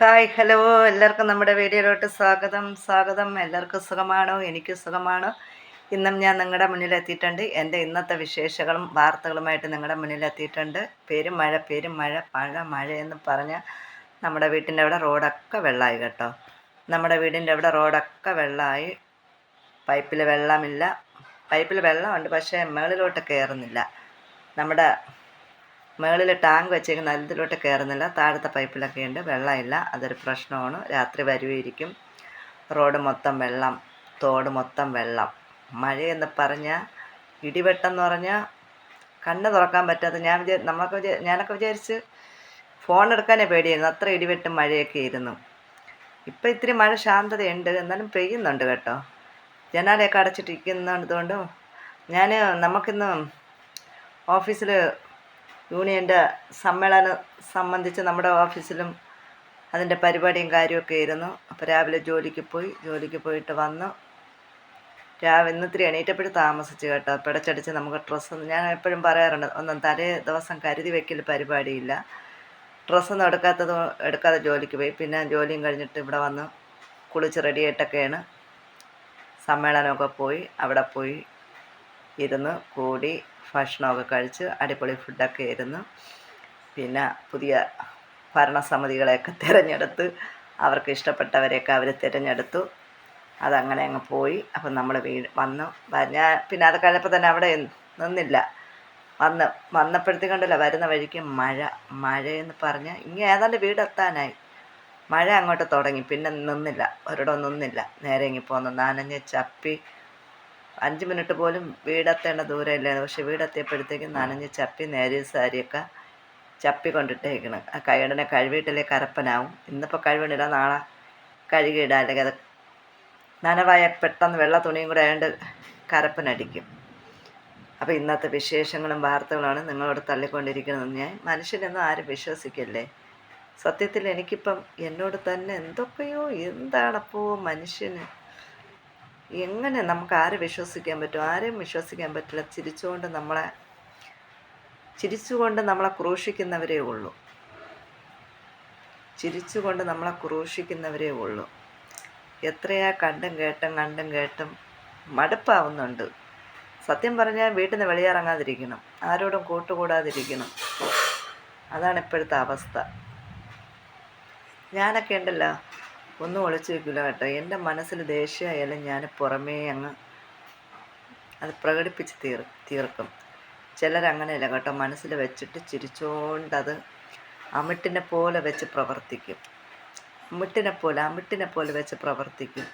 Hi hello. എല്ലാവർക്കും നമ്മുടെ വീഡിയോയിലോട്ട് സ്വാഗതം. സ്വാഗതം. എല്ലാവർക്കും സുഖമാണോ? എനിക്ക് സുഖമാണോ. ഇന്നും ഞാൻ നിങ്ങളുടെ മുന്നിലെത്തിയിട്ടുണ്ട്. എന്റെ ഇന്നത്തെ വിശേഷങ്ങളും വാർത്തകളുമായിട്ട് നിങ്ങളുടെ മുന്നിലെത്തിയിട്ടുണ്ട്. പേരും മഴ പേരും മഴ മഴ മഴ എന്ന് പറഞ്ഞ നമ്മുടെ വീട്ടിന്റെ അവിടെ റോഡൊക്കെ വെള്ളമായി കേട്ടോ. നമ്മുടെ വീടിന്റെ അവിടെ റോഡൊക്കെ വെള്ളമായി പൈപ്പിൽ വെള്ളമില്ല. പൈപ്പിൽ വെള്ളമുണ്ട് പക്ഷേ മുകളിലോട്ട് കയറുന്നില്ല. നമ്മുടെ മുകളിൽ ടാങ്ക് വെച്ചേക്കുന്ന അതിലോട്ട് കയറുന്നില്ല. താഴത്തെ പൈപ്പിലൊക്കെ ഉണ്ട്. വെള്ളമില്ല. അതൊരു പ്രശ്നമാണ്. രാത്രി വരുമായിരിക്കും റോഡ് മൊത്തം വെള്ളം. തോട് മൊത്തം വെള്ളം. മഴയെന്ന് പറഞ്ഞാൽ ഇടിവെട്ടെന്ന് പറഞ്ഞാൽ കണ്ണ് തുറക്കാൻ പറ്റാത്ത ഞാൻ വിചാ നമ്മളൊക്കെ വിചാ ഞാനൊക്കെ വിചാരിച്ച് ഫോൺ എടുക്കാനേ പേടിയായിരുന്നു. അത്ര ഇടിവെട്ടും മഴയൊക്കെ ആയിരുന്നു. ഇപ്പം ഇത്തിരി മഴ ശാന്തതയുണ്ട്. എന്നാലും പെയ്യുന്നുണ്ട് കേട്ടോ. ജനാലയൊക്കെ അടച്ചിട്ടിരിക്കുന്നതുകൊണ്ടും ഞാൻ നമുക്കിന്ന് ഓഫീസിൽ യൂണിയന്റെ സമ്മേളനം സംബന്ധിച്ച് നമ്മുടെ ഓഫീസിലും അതിന്റെ പരിപാടിയും കാര്യമൊക്കെ ആയിരുന്നു. അപ്പോൾ രാവിലെ ജോലിക്ക് പോയി ജോലിക്ക് പോയിട്ട് വന്നു. രാവിലെ ഇന്നിത്തിരി എണീറ്റപ്പോഴും താമസിച്ച് കേട്ടോ. പിടച്ചടിച്ച് നമുക്ക് ഡ്രസ്സ് ഞാൻ എപ്പോഴും പറയാറുണ്ട് ഒന്നും തലേ ദിവസം കരുതി വെക്കൽ പരിപാടിയില്ല. ഡ്രസ്സൊന്നും എടുക്കാത്തത് എടുക്കാതെ ജോലിക്ക് പോയി. പിന്നെ ജോലിയും കഴിഞ്ഞിട്ട് ഇവിടെ വന്ന് കുളിച്ച് റെഡിയായിട്ടൊക്കെയാണ് സമ്മേളനമൊക്കെ പോയി അവിടെ പോയി ഇരുന്ന് കൂടി ഭക്ഷണമൊക്കെ കഴിച്ച് അടിപൊളി ഫുഡൊക്കെ ഇരുന്ന് പിന്നെ പുതിയ ഭരണസമിതികളെയൊക്കെ തിരഞ്ഞെടുത്ത് അവർക്ക് ഇഷ്ടപ്പെട്ടവരെയൊക്കെ അവർ തിരഞ്ഞെടുത്തു. അതങ്ങനെ അങ്ങ് പോയി. അപ്പം നമ്മൾ വീ വന്നു. ഞാൻ പിന്നെ അത് കഴിഞ്ഞപ്പോൾ തന്നെ അവിടെ നിന്നില്ല. വന്ന് വന്നപ്പോഴത്തേക്കണ്ടല്ലോ വരുന്ന വഴിക്ക് മഴ മഴയെന്ന് പറഞ്ഞാൽ ഇങ്ങനെ ഏതാണ്ട് വീടെത്താനായി. മഴ അങ്ങോട്ട് തുടങ്ങി. പിന്നെ നിന്നില്ല. ഒരിടം നിന്നില്ല. നേരെ ഇങ്ങി പോന്നു. നനഞ്ഞ് ചപ്പി അഞ്ച് മിനിറ്റ് പോലും വീടെത്തേണ്ട ദൂരമില്ലായിരുന്നു പക്ഷെ വീടെത്തിയപ്പോഴത്തേക്കും നനഞ്ഞ് ചപ്പി നേരിയ സാരിയൊക്കെ ചപ്പി കൊണ്ടിട്ടേക്കണം. ആ കൈയുടനെ കഴുകിയിട്ടില്ലേ കരപ്പനാവും. ഇന്നിപ്പോൾ കഴുകണില്ല നാളെ കഴുകിയിടാം അല്ലെങ്കിൽ അത് നനവായ പെട്ടെന്ന് വെള്ള തുണിയും കൂടെ ആയതുകൊണ്ട് കരപ്പനടിക്കും. അപ്പോൾ ഇന്നത്തെ വിശേഷങ്ങളും വാർത്തകളാണ് നിങ്ങളോട് തള്ളിക്കൊണ്ടിരിക്കുന്നത്. ഞാൻ മനുഷ്യനൊന്നും ആരും വിശ്വസിക്കല്ലേ? സത്യത്തിൽ എനിക്കിപ്പം എന്നോട് തന്നെ എന്തൊക്കെയോ എന്താണപ്പോൾ മനുഷ്യന് എങ്ങനെ നമുക്ക് ആരെ വിശ്വസിക്കാൻ പറ്റും? ആരെയും വിശ്വസിക്കാൻ പറ്റില്ല. ചിരിച്ചുകൊണ്ട് നമ്മളെ ചിരിച്ചുകൊണ്ട് നമ്മളെ ക്രൂശിക്കുന്നവരേ ഉള്ളൂ. ചിരിച്ചുകൊണ്ട് നമ്മളെ ക്രൂശിക്കുന്നവരേ ഉള്ളൂ. എത്രയാ കണ്ടും കേട്ടും കണ്ടും കേട്ടും മടുപ്പാവുന്നുണ്ട്. സത്യം പറഞ്ഞാൽ വീട്ടിൽ നിന്ന് വെളിയിറങ്ങാതിരിക്കണം. ആരോടും കൂട്ടുകൂടാതിരിക്കണം. അതാണ് ഇപ്പോഴത്തെ അവസ്ഥ. ഞാനൊക്കെ ഉണ്ടല്ലോ. ഒന്നും ഒളിച്ചു വെക്കില്ല കേട്ടോ. എന്റെ മനസ്സിൽ ദേഷ്യമായാലും ഞാൻ പുറമേ അങ്ങ് അത് പ്രകടിപ്പിച്ച് തീർ തീർക്കും. ചിലരങ്ങനെയല്ല കേട്ടോ. മനസ്സിൽ വെച്ചിട്ട് ചിരിച്ചുകൊണ്ടത് അമിട്ടിനെ പോലെ വെച്ച് പ്രവർത്തിക്കും. അമിട്ടിനെ പോലെ അമിട്ടിനെ പോലെ വെച്ച് പ്രവർത്തിക്കും.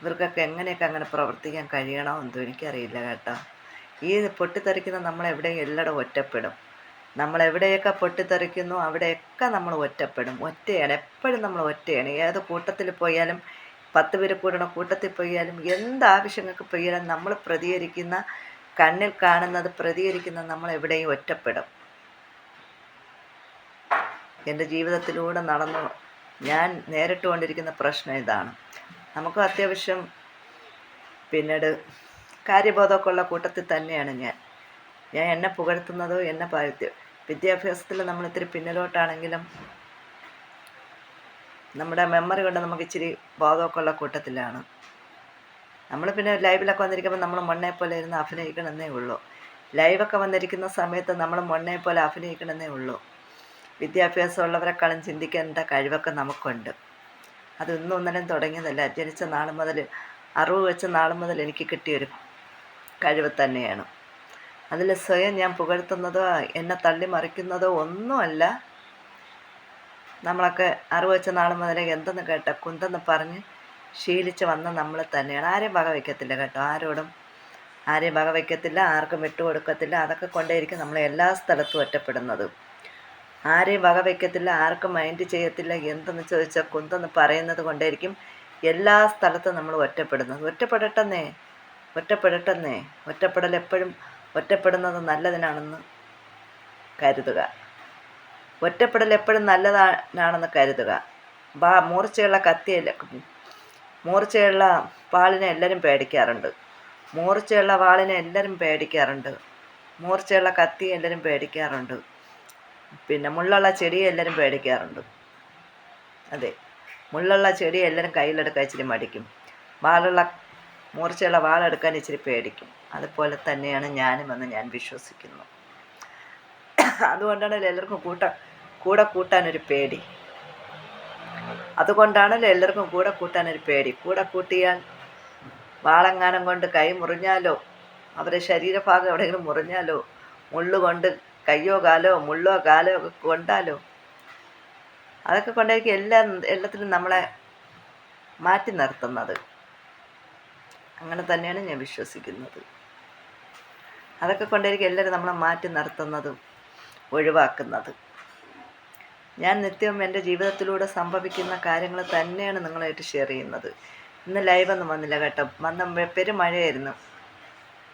ഇവർക്കൊക്കെ എങ്ങനെയൊക്കെ അങ്ങനെ പ്രവർത്തിക്കാൻ കഴിയണമെന്നും എനിക്കറിയില്ല കേട്ടോ. ഈ പൊട്ടിത്തെറിക്കുന്ന നമ്മളെവിടെയും എല്ലായിടും ഒറ്റപ്പെടും. നമ്മൾ എവിടെയൊക്കെ പൊട്ടിത്തെറിക്കുന്നു അവിടെയൊക്കെ നമ്മൾ ഒറ്റപ്പെടും. ഒറ്റയാണ് എപ്പോഴും നമ്മൾ ഒറ്റയാണ്. ഏത് കൂട്ടത്തിൽ പോയാലും പത്ത് പേര് കൂടണ കൂട്ടത്തിൽ പോയാലും എന്ത് ആവശ്യങ്ങൾക്ക് പോയാലും നമ്മൾ പ്രതികരിക്കുന്ന കണ്ണിൽ കാണുന്നത് പ്രതികരിക്കുന്ന നമ്മൾ എവിടെയും ഒറ്റപ്പെടും. എന്റെ ജീവിതത്തിലൂടെ നടന്നു ഞാൻ നേരിട്ട് കൊണ്ടിരിക്കുന്ന പ്രശ്നം ഇതാണ്. നമുക്ക് അത്യാവശ്യം പിന്നീട് കാര്യബോധമൊക്കെ ഉള്ള കൂട്ടത്തിൽ തന്നെയാണ് ഞാൻ. ഞാൻ എന്നെ പുകഴ്ത്തുന്നതോ എന്നെ പാഴ്ത്തി വിദ്യാഭ്യാസത്തിൽ നമ്മൾ ഇത്തിരി പിന്നിലോട്ടാണെങ്കിലും നമ്മുടെ മെമ്മറി കൊണ്ട് നമുക്ക് ഇച്ചിരി ബോധമൊക്കെ ഉള്ള കൂട്ടത്തിലാണ്. നമ്മൾ പിന്നെ ലൈവിലൊക്കെ വന്നിരിക്കുമ്പോൾ നമ്മൾ മണ്ണെ പോലെ ഇരുന്ന് അഭിനയിക്കണമെന്നേ ഉള്ളൂ. ലൈവൊക്കെ വന്നിരിക്കുന്ന സമയത്ത് നമ്മൾ മണ്ണെ പോലെ അഭിനയിക്കണമെന്നേ ഉള്ളൂ. വിദ്യാഭ്യാസമുള്ളവരെക്കാളും ചിന്തിക്കേണ്ട കഴിവൊക്കെ നമുക്കുണ്ട്. അതൊന്നും ഒന്നിനും തുടങ്ങിയതല്ല. ജനിച്ച നാൾ മുതൽ അറിവ് വെച്ച നാൾ മുതൽ എനിക്ക് കിട്ടിയൊരു കഴിവ് തന്നെയാണ്. അതിൽ സ്വയം ഞാൻ പുകഴ്ത്തുന്നതോ എന്നെ തള്ളി മറിക്കുന്നതോ ഒന്നുമല്ല. നമ്മളൊക്കെ അറിവ് വെച്ച നാൾ മുതലേ എന്തെന്ന് കേട്ട കുന്തെന്ന് പറഞ്ഞ് ശീലിച്ച് വന്ന നമ്മൾ തന്നെയാണ്. ആരെയും വക വയ്ക്കത്തില്ല കേട്ടോ. ആരോടും ആരെയും വക വയ്ക്കത്തില്ല ആർക്കും വിട്ടുകൊടുക്കത്തില്ല അതൊക്കെ കൊണ്ടേയിരിക്കും നമ്മൾ എല്ലാ സ്ഥലത്തും ഒറ്റപ്പെടുന്നത്. ആരെയും വക വയ്ക്കത്തില്ല ആർക്കും മൈൻഡ് ചെയ്യത്തില്ല എന്തെന്ന് ചോദിച്ചാൽ കുന്തെന്ന് പറയുന്നത് കൊണ്ടായിരിക്കും എല്ലാ സ്ഥലത്തും നമ്മൾ ഒറ്റപ്പെടുന്നത്. ഒറ്റപ്പെടട്ടെന്നേ ഒറ്റപ്പെടട്ടെന്നേ ഒറ്റപ്പെടൽ എപ്പോഴും ഒറ്റപ്പെടുന്നത് നല്ലതിനാണെന്ന് കരുതുക. ഒറ്റപ്പെടൽ എപ്പോഴും നല്ലതാണെന്ന് കരുതുക. ബാ മൂർച്ചയുള്ള കത്തിയല്ല മൂർച്ചയുള്ള വാളിനെ എല്ലാവരും പേടിക്കാറുണ്ട്. മൂർച്ചയുള്ള വാളിനെ എല്ലാവരും പേടിക്കാറുണ്ട്. മൂർച്ചയുള്ള കത്തി എല്ലാവരും പേടിക്കാറുണ്ട്. പിന്നെ മുള്ളുള്ള ചെടിയെ എല്ലാവരും പേടിക്കാറുണ്ട്. അതെ മുള്ളുള്ള ചെടി എല്ലാവരും കയ്യിലെടുക്കാൻ ഇച്ചിരി മടിക്കും. വാളുള്ള മൂർച്ചയുള്ള വാളെടുക്കാൻ ഇച്ചിരി പേടിക്കും. അതുപോലെ തന്നെയാണ് ഞാനും എന്ന് ഞാൻ വിശ്വസിക്കുന്നു. അതുകൊണ്ടാണ് എല്ലാവർക്കും കൂട്ട കൂടെ കൂട്ടാനൊരു പേടി. അതുകൊണ്ടാണല്ലോ എല്ലാവർക്കും കൂടെ കൂട്ടാനൊരു പേടി. കൂടെ കൂട്ടിയാൽ വാളെങ്ങാനം കൊണ്ട് കൈ മുറിഞ്ഞാലോ? അവരുടെ ശരീരഭാഗം എവിടെയെങ്കിലും മുറിഞ്ഞാലോ? മുള്ളുകൊണ്ട് കയ്യോ കാലോ മുള്ളോ കാലോ ഒക്കെ കൊണ്ടാലോ? അതൊക്കെ കൊണ്ടായിരിക്കും എല്ലാ എല്ലാത്തിലും നമ്മളെ മാറ്റി നിർത്തുന്നത്. അങ്ങനെ തന്നെയാണ് ഞാൻ വിശ്വസിക്കുന്നത്. അതൊക്കെ കൊണ്ടായിരിക്കും എല്ലാവരും നമ്മളെ മാറ്റി നിർത്തുന്നതും ഒഴിവാക്കുന്നത്. ഞാൻ നിത്യവും എന്റെ ജീവിതത്തിലൂടെ സംഭവിക്കുന്ന കാര്യങ്ങൾ തന്നെയാണ് നിങ്ങളായിട്ട് ഷെയർ ചെയ്യുന്നത്. ഇന്ന് ലൈവൊന്നും വന്നില്ല കേട്ടോ. വന്ന പെരുമഴയായിരുന്നു.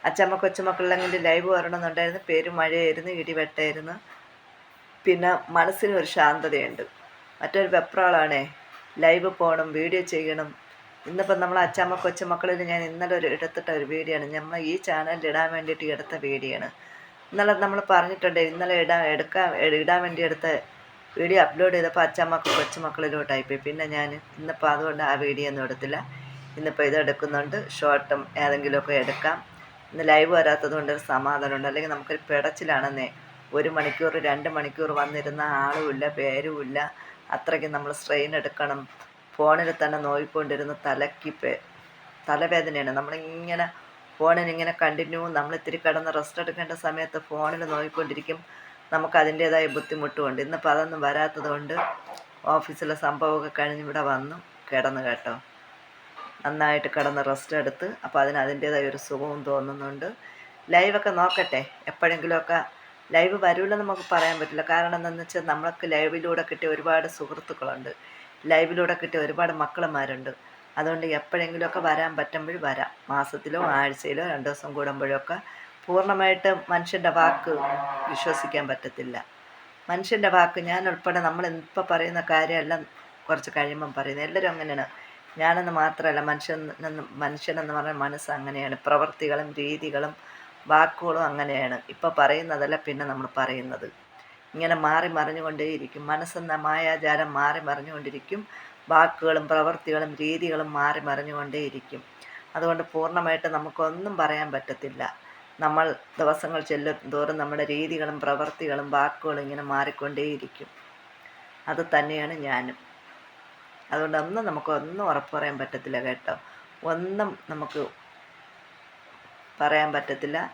അച്ചമ്മ കൊച്ചുമക്കളിലെങ്കിലും ലൈവ് വരണമെന്നുണ്ടായിരുന്നു. പെരുമഴയായിരുന്നു ഇടിവെട്ടായിരുന്നു. പിന്നെ മനസ്സിനൊരു ശാന്തതയുണ്ട്. മറ്റൊരു വെപ്രാളാണേ. ലൈവ് പോകണം വീഡിയോ ചെയ്യണം ഇന്നിപ്പം നമ്മൾ അച്ചമ്മ കൊച്ചുമക്കളിൽ ഞാൻ ഇന്നലെ ഒരു എടുത്തിട്ട ഒരു വീഡിയോ ആണ് നമ്മൾ ഈ ചാനലിൽ ഇടാൻ വേണ്ടിയിട്ട് എടുത്ത വീഡിയോ ആണ് ഇന്നലെ നമ്മൾ പറഞ്ഞിട്ടുണ്ട് ഇന്നലെ ഇടാൻ എടുക്കാൻ ഇടാൻ വേണ്ടി എടുത്ത വീഡിയോ അപ്ലോഡ് ചെയ്തപ്പോൾ അച്ചമ്മക്ക് കൊച്ചുമക്കളിലോട്ടായിപ്പോയി പിന്നെ ഞാൻ ഇന്നിപ്പോൾ അതുകൊണ്ട് ആ വീഡിയോ ഒന്നും എടുത്തില്ല. ഇന്നിപ്പോൾ ഇത് എടുക്കുന്നുണ്ട്. ഷോർട്ടും ഏതെങ്കിലുമൊക്കെ എടുക്കാം. ഇന്ന് ലൈവ് വരാത്തത് കൊണ്ട് ഒരു സമാധാനമുണ്ട് അല്ലെങ്കിൽ നമുക്കൊരു പിടച്ചിലാണെന്നേ. ഒരു മണിക്കൂർ രണ്ട് മണിക്കൂർ വന്നിരുന്ന ആളുമില്ല പേരുമില്ല അത്രയ്ക്ക് നമ്മൾ സ്ട്രെയിൻ എടുക്കണം. ഫോണിൽ തന്നെ നോയിക്കൊണ്ടിരുന്ന് തലയ്ക്ക് തലവേദനയാണ്. നമ്മളിങ്ങനെ ഫോണിനിങ്ങനെ കണ്ടിന്യൂ നമ്മൾ ഇത്തിരി കിടന്ന് റെസ്റ്റ് എടുക്കേണ്ട സമയത്ത് ഫോണിൽ നോയിക്കൊണ്ടിരിക്കും. നമുക്ക് അതിന്റേതായ ബുദ്ധിമുട്ടുമുണ്ട്. ഇന്നിപ്പോൾ അതൊന്നും വരാത്തത് കൊണ്ട് ഓഫീസിലെ സംഭവമൊക്കെ കഴിഞ്ഞ് ഇവിടെ വന്നു കിടന്നു കേട്ടോ. നന്നായിട്ട് കിടന്ന് റെസ്റ്റ് എടുത്ത് അപ്പോൾ അതിന് അതിന്റേതായ ഒരു സുഖവും തോന്നുന്നുണ്ട്. ലൈവൊക്കെ നോക്കട്ടെ. എപ്പോഴെങ്കിലുമൊക്കെ ലൈവ് വരില്ലെന്ന് നമുക്ക് പറയാൻ പറ്റില്ല. കാരണം എന്താണെന്ന് വെച്ചാൽ നമ്മൾക്ക് ലൈവിലൂടെ കിട്ടിയ ഒരുപാട് സുഹൃത്തുക്കളുണ്ട്. ലൈവിലൂടെ കിട്ടിയ ഒരുപാട് മക്കളന്മാരുണ്ട് അതുകൊണ്ട് എപ്പോഴെങ്കിലുമൊക്കെ വരാൻ പറ്റുമ്പോൾ വരാം. മാസത്തിലോ ആഴ്ചയിലോ രണ്ട് ദിവസം കൂടുമ്പോഴൊക്കെ പൂർണമായിട്ട് മനുഷ്യന്റെ വാക്ക് വിശ്വസിക്കാൻ പറ്റത്തില്ല. മനുഷ്യന്റെ വാക്ക് ഞാൻ ഉൾപ്പെടെ നമ്മൾ ഇപ്പോൾ പറയുന്ന കാര്യമെല്ലാം കുറച്ച് കഴിയുമ്പം പറയുന്നത് എല്ലാവരും അങ്ങനെയാണ്. ഞാനെന്ന് മാത്രമല്ല മനുഷ്യൻ മനുഷ്യനെന്ന് പറഞ്ഞാൽ മനസ്സ് അങ്ങനെയാണ്. പ്രവൃത്തികളും രീതികളും വാക്കുകളും അങ്ങനെയാണ്. ഇപ്പോൾ പറയുന്നതല്ല പിന്നെ നമ്മൾ പറയുന്നത്. ഇങ്ങനെ മാറി മറിഞ്ഞുകൊണ്ടേയിരിക്കും. മനസ്സെന്ന മായാജാലം മാറി മറിഞ്ഞുകൊണ്ടിരിക്കും. വാക്കുകളും പ്രവൃത്തികളും രീതികളും മാറി മറിഞ്ഞുകൊണ്ടേയിരിക്കും. അതുകൊണ്ട് പൂർണമായിട്ട് നമുക്കൊന്നും പറയാൻ പറ്റത്തില്ല. നമ്മൾ ദിവസങ്ങൾ ചെല്ലും തോറും നമ്മുടെ രീതികളും പ്രവൃത്തികളും വാക്കുകളും ഇങ്ങനെ മാറിക്കൊണ്ടേയിരിക്കും. അത് തന്നെയാണ് ഞാനും. അതുകൊണ്ട് ഒന്നും ഉറപ്പ് പറയാൻ പറ്റത്തില്ല കേട്ടോ. ഒന്നും നമുക്ക് പറയാൻ പറ്റത്തില്ല.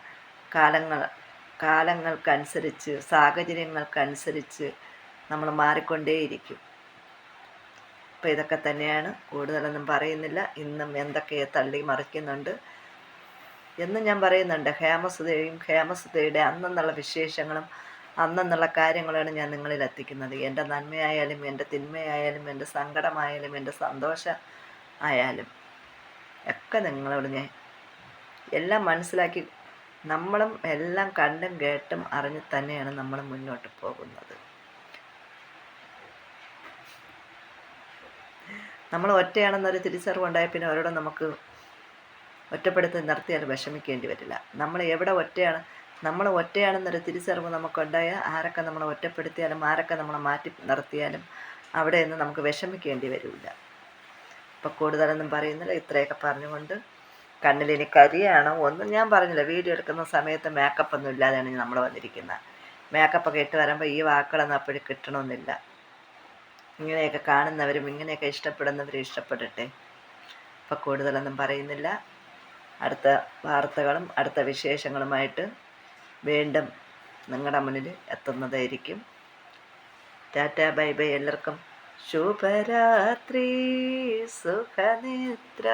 കാലങ്ങൾ കാലങ്ങൾക്കനുസരിച്ച് സാഹചര്യങ്ങൾക്കനുസരിച്ച് നമ്മൾ മാറിക്കൊണ്ടേയിരിക്കും. അപ്പോൾ ഇതൊക്കെ തന്നെയാണ്. കൂടുതലൊന്നും പറയുന്നില്ല. ഇന്നും എന്തൊക്കെയോ തള്ളി മറിക്കുന്നുണ്ട്. എന്നും ഞാൻ പറയുന്നുണ്ട്. ഹേമസുതയും ഹേമസുതയുടെ അന്നെന്നുള്ള വിശേഷങ്ങളും അന്നെന്നുള്ള കാര്യങ്ങളാണ് ഞാൻ നിങ്ങളിൽ എത്തിക്കുന്നത്. എന്റെ നന്മയായാലും എന്റെ തിന്മയായാലും എന്റെ സങ്കടമായാലും എന്റെ സന്തോഷം ആയാലും ഒക്കെ നിങ്ങളോട് ഞാൻ എല്ലാം മനസ്സിലാക്കി നമ്മളും എല്ലാം കണ്ടും കേട്ടും അറിഞ്ഞു തന്നെയാണ് നമ്മൾ മുന്നോട്ട് പോകുന്നത്. നമ്മൾ ഒറ്റയാണെന്നൊരു തിരിച്ചറിവുണ്ടായ പിന്നെ അവരോട് നമുക്ക് ഒറ്റപ്പെടുത്തി നിർത്തിയാൽ വിഷമിക്കേണ്ടി വരില്ല. നമ്മൾ എവിടെ ഒറ്റയാണ് നമ്മൾ ഒറ്റയാണെന്നൊരു തിരിച്ചറിവ് നമുക്കുണ്ടായാൽ ആരൊക്കെ നമ്മളെ ഒറ്റപ്പെടുത്തിയാലും ആരൊക്കെ നമ്മളെ മാറ്റി നിർത്തിയാലും അവിടെ നിന്ന് നമുക്ക് വിഷമിക്കേണ്ടി വരില്ല. ഇപ്പം കൂടുതലൊന്നും പറയുന്നില്ല ഇത്രയൊക്കെ പറഞ്ഞുകൊണ്ട് കണ്ണിലിനി കരിയാണ്. ഒന്നും ഞാൻ പറഞ്ഞില്ല. വീഡിയോ എടുക്കുന്ന സമയത്ത് മേക്കപ്പ് ഒന്നും ഇല്ലാതെയാണ് നമ്മൾ വന്നിരിക്കുന്നത്. മേക്കപ്പ് ഒക്കെ ഇട്ട് വരുമ്പോൾ ഈ വാക്കുകളൊന്നും അപ്പോഴും കിട്ടണമെന്നില്ല ഇങ്ങനെയൊക്കെ കാണുന്നവരും ഇങ്ങനെയൊക്കെ ഇഷ്ടപ്പെടുന്നവരും ഇഷ്ടപ്പെടട്ടെ ഇപ്പം കൂടുതലൊന്നും പറയുന്നില്ല. അടുത്ത വാർത്തകളും അടുത്ത വിശേഷങ്ങളുമായിട്ട് വീണ്ടും നിങ്ങളുടെ മുന്നിൽ എത്തുന്നതായിരിക്കും. ടാറ്റ ബൈ ബൈ എല്ലാവർക്കും. ശുഭരാത്രി. സുഖനിദ്ര.